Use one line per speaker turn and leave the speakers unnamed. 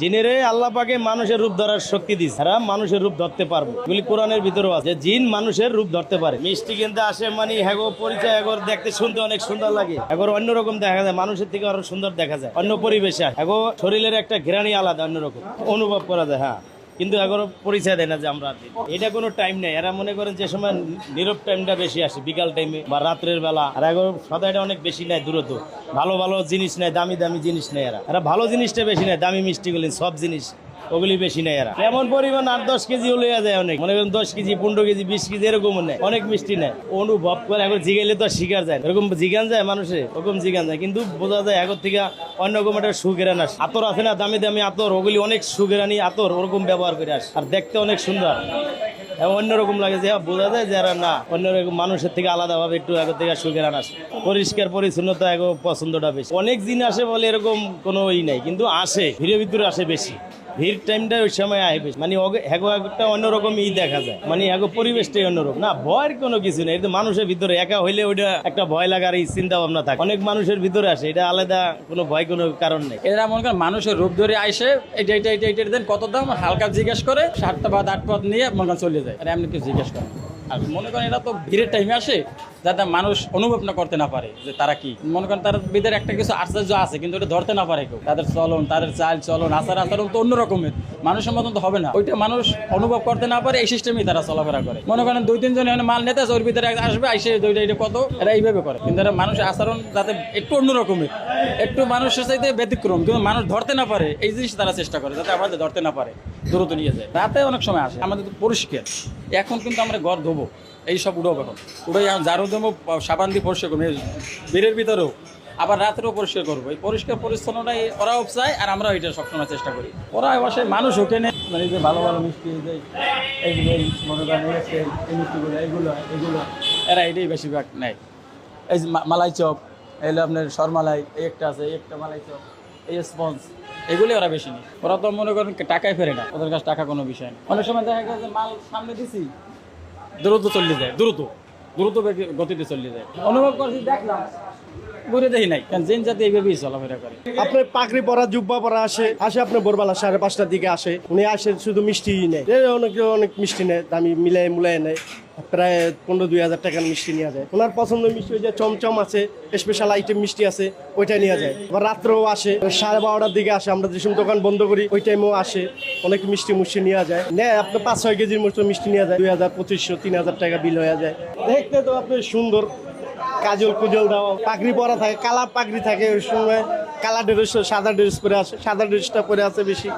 জিনেরে আল্লাহ পাকে মানুষের রূপ ধরার শক্তি দিচ্ছে তারা মানুষের রূপ ধরতে পারব। এগুলি কোরআনের ভিতরেও আছে। জিন মানুষের রূপ ধরতে পারে। মিষ্টি কিন্তু আসে মানে হ্যাগো পরিচয় এগোর দেখতে শুনতে অনেক সুন্দর লাগে। এগোর অন্যরকম দেখা যায়। মানুষের থেকে আরও সুন্দর দেখা যায়। অন্য পরিবেশে এগো শরীরের একটা ঘেরানি আলাদা অন্যরকম অনুভব করা যায় হ্যাঁ। কিন্তু এখনও পরিচয় দেয় না যে আমরা। এটা কোনো টাইম নেই। এরা মনে করেন যে সময় নীরব টাইমটা বেশি আসে, বিকাল টাইমে বা রাত্রের বেলা। আর এগারো সদাইটা অনেক বেশি নেয়, দূরত্ব। ভালো ভালো জিনিস নেয়, দামি দামি জিনিস নেয় এরা। এরা ভালো জিনিসটা বেশি নেয়, দামি মিষ্টি মিষ্টিগুলি, সব জিনিস। ওগুলি বেশি নেয় এরা। এমন পরিমাণ আট দশ কেজি লইয়া যায় অনেক। মনে করেন দশ কেজি পনেরো কেজি বিশ কেজি এরকম নেয় অনেক মিষ্টি নেয় অনুভব করে এখন জিগাইলে তো শিকার যায় এরকম জিগান যায় মানুষে? ওরকম জিগান যায়। কিন্তু বোঝা যায় আগর থেকে অন্যরকম একটা সুগেরান আসে। আতর আছে না দামি দামি আতর ওগুলি অনেক সুগেরানি আতর ওরকম ব্যবহার করে আসে। আর দেখতে অনেক সুন্দর। অন্যরকম লাগে যে হ্যাঁ, বোঝা যায় যে এরা না। অন্যরকম মানুষের থেকে আলাদাভাবে একটু আগর থেকে সুগেরান আসে। পরিষ্কার পরিচ্ছন্নতা এগো পছন্দটা বেশি। অনেক দিন আসে বলে এরকম কোনো ই নাই। কিন্তু আসে ভিড়ের ভিতরে আসে বেশি। ভিড় টাইমটা ওই সময় আয় মানে হ্যাগো একটা অন্যরকম ই দেখা যায়। মানে হ্যাগো পরিবেশটাই অন্যরকম। না, ভয়ের কোনো কিছু নেই। এটা মানুষের ভিতরে একা হইলে ওইটা একটা ভয় লাগার এই চিন্তা ভাবনা থাকে। অনেক মানুষের ভিতরে আসে। এটা আলাদা কোনো ভয়, কোনো কারণ নেই।
এরা মনে করেন মানুষের রূপ ধরে আসে এটা এটা এটা এটা দেন কত দাম? হালকা জিজ্ঞেস করে সাতটা বা আট পথ নিয়ে মনে চলে যায়। আর এমনি কিছু জিজ্ঞেস করে। আর মনে করেন এরা তো ভিড়ের টাইমে আসে, যাতে মানুষ অনুভব না করতে না পারে যে তারা কি। মনে করেন তার ভিতরে একটা কিছু আশ্চর্য আছে, কিন্তু ওটা ধরতে না পারে কেউ। তাদের চলন, তাদের চাল চলন, আচার আচরণ তো অন্য রকমের মানুষের মতন তো হবে না। ওইটা মানুষ অনুভব করতে না পারে, এই সিস্টেমেই তারা চলাফেরা করে। মনে করেন দুই, তিনজন এখানে মাল নিতে ওর ভিতরে আসবে, আইসে দুইটা এটা কত, এরা এইভাবে করে। কিন্তু এরা মানুষের আচরণ যাতে একটু অন্য রকমের একটু মানুষের চাইতে ব্যতিক্রম, কিন্তু মানুষ ধরতে না পারে, এই জিনিস তারা চেষ্টা করে, যাতে আমাদের ধরতে না পারে, দ্রুত নিয়ে যায়। রাতে অনেক সময় আসে, আমাদের তো পরিষ্কার। এখন কিন্তু আমরা ঘর ধোবো এই সব উড়াবো এখন। উড়ে এখন ঝাড়ু দেবো, সাবান দিয়ে পরিষ্কার করব বীরের ভিতরেও। আবার রাত্রেও পরিষ্কার করব। এই পরিষ্কার পরিচ্ছন্নটাই ওরাও চায় আর আমরা এটা সবসময় চেষ্টা করি। ওরা বসে মানুষ ওখানে মানে যে ভালো ভালো মিষ্টি এইগুলো, এই মিষ্টিগুলো, এইগুলো এগুলো এরা এটাই বেশিরভাগ নেয়। এই মালাই চপ এগুলো আপনার সরমালাই এই একটা আছে, এই একটা মালাই চপ, এই স্পঞ্জ এগুলি ওরা বেশি নেই ওরা তো মনে করেন টাকায় ফেরে না, ওদের কাছে টাকা কোনো বিষয় নেই। অনেক সময় দেখা গেছে মাল সামনে দিছি দ্রুত চলে যায় দ্রুত দ্রুত গতিতে চলে যায়। অনুভব করছি দেখলাম। ঘুরে দেখি নাই, কারণ জেন জাতি এইভাবেই চলাফেরা করে।
আপনার পাগড়ি পরা, জুব্বা পরা আসে আসে আপনার ভোরবেলা সাড়ে পাঁচটার দিকে আসে। উনি আসে, শুধু মিষ্টি নেয়। অনেক অনেক মিষ্টি নেয়, দামি মিলাই মুলাই নেয়। প্রায় পনেরো দুই হাজার টাকার মিষ্টি নিয়ে যায়। ওনার পছন্দের মিষ্টি ওই যে চমচম আছে স্পেশাল আইটেম মিষ্টি আছে ওইটা নিয়ে যায়। আবার রাত্রেও আসে, সাড়ে বারোটার দিকে আসে, আমরা যেসব দোকান বন্ধ করি, ওই টাইমেও আসে। অনেক মিষ্টি মুষ্টি নিয়ে যায়। নেয়, আপনার পাঁচ ছয় কেজির মতো মিষ্টি নিয়ে যায়। দুই হাজার পঁচিশশো, তিন হাজার টাকা বিল হয়ে যায়। দেখতে তো আপনি সুন্দর। কাজল কুজল দাও পাগড়ি পরা থাকে, কালা পাগড়ি থাকে ওই সময়, কালা ড্রেস সাদা ড্রেস পরে আসে, সাদা ড্রেসটা পরে আছে বেশি।